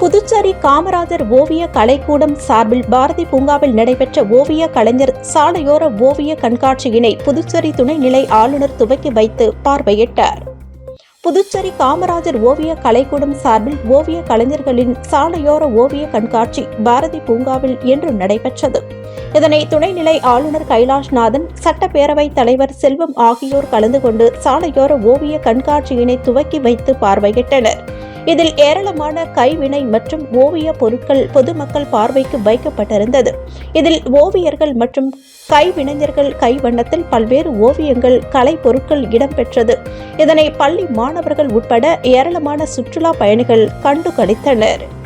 புதுச்சேரி காமராஜர் ஓவிய கலைக்கூடம் சார்பில் பாரதி பூங்காவில் நடைபெற்ற ஓவிய கலைஞர் சாலையோர ஓவிய கண்காட்சியினை புதுச்சேரி துணைநிலை ஆளுநர் துவக்கி வைத்து பார்வையிட்டார். புதுச்சேரி காமராஜர் ஓவிய கலைக்கூடம் சார்பில் ஓவிய கலைஞர்களின் சாலையோர ஓவிய கண்காட்சி பாரதி பூங்காவில் இன்று நடைபெற்றது. இதனை துணைநிலை ஆளுநர் கைலாஷ்நாதன் சட்டப்பேரவைத் தலைவர் செல்வம் ஆகியோர் கலந்து கொண்டு சாலையோர ஓவிய கண்காட்சியினை துவக்கி வைத்து பார்வையிட்டனர். இதில் ஏராளமான கைவினை மற்றும் ஓவிய பொருட்கள் பொதுமக்கள் பார்வைக்கு வைக்கப்பட்டிருந்தது. இதில் ஓவியர்கள் மற்றும் கைவினைஞர்கள் கைவண்ணத்தில் பல்வேறு ஓவியங்கள் கலை பொருட்கள் இடம்பெற்றது. இதனை பள்ளி மாணவர்கள் உட்பட ஏராளமான சுற்றுலா பயணிகள் கண்டு களித்தனர்.